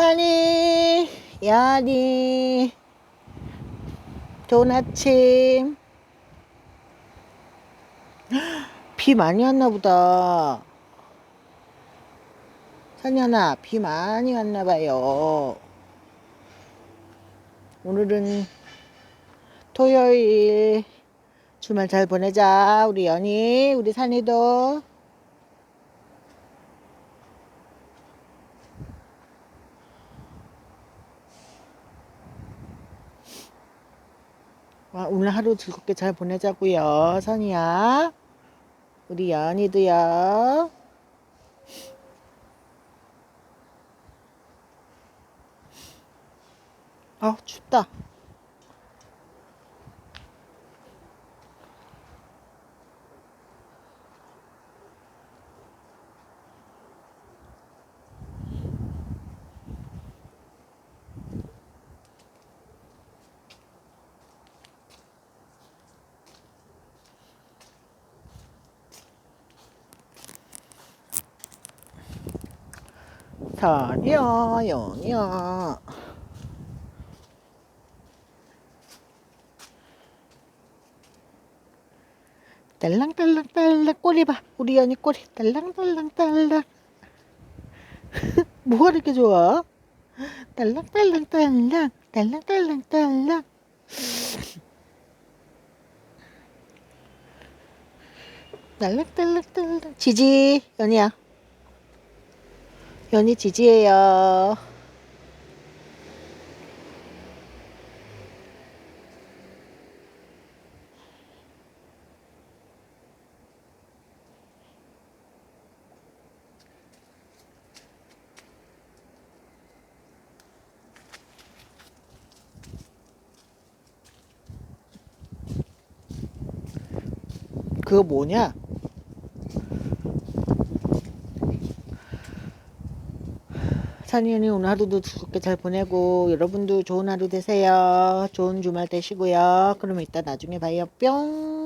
산이, 야니, 좋은 아침. 비 많이 왔나 보다. 산이야나, 비 많이 왔나 봐요. 오늘은 토요일 주말 잘 보내자. 우리 연희, 우리 산이도. 오늘 하루 즐겁게 잘 보내자고요. 선이야. 우리 연희도요. 아, 춥다. 선이야, 연희야. 딸랑딸랑딸랑 꼬리 봐. 우리 연희 꼬리 딸랑딸랑딸랑. 뭐가 이렇게 좋아? 딸랑딸랑딸랑 딸랑딸랑딸랑. 딸랑딸랑딸랑. 지지 연희야. 연희 지지예요. 그거 뭐냐? 산이언니 오늘 하루도 즐겁게 잘 보내고 여러분도 좋은 하루 되세요. 좋은 주말 되시고요. 그럼 이따 나중에 봐요. 뿅.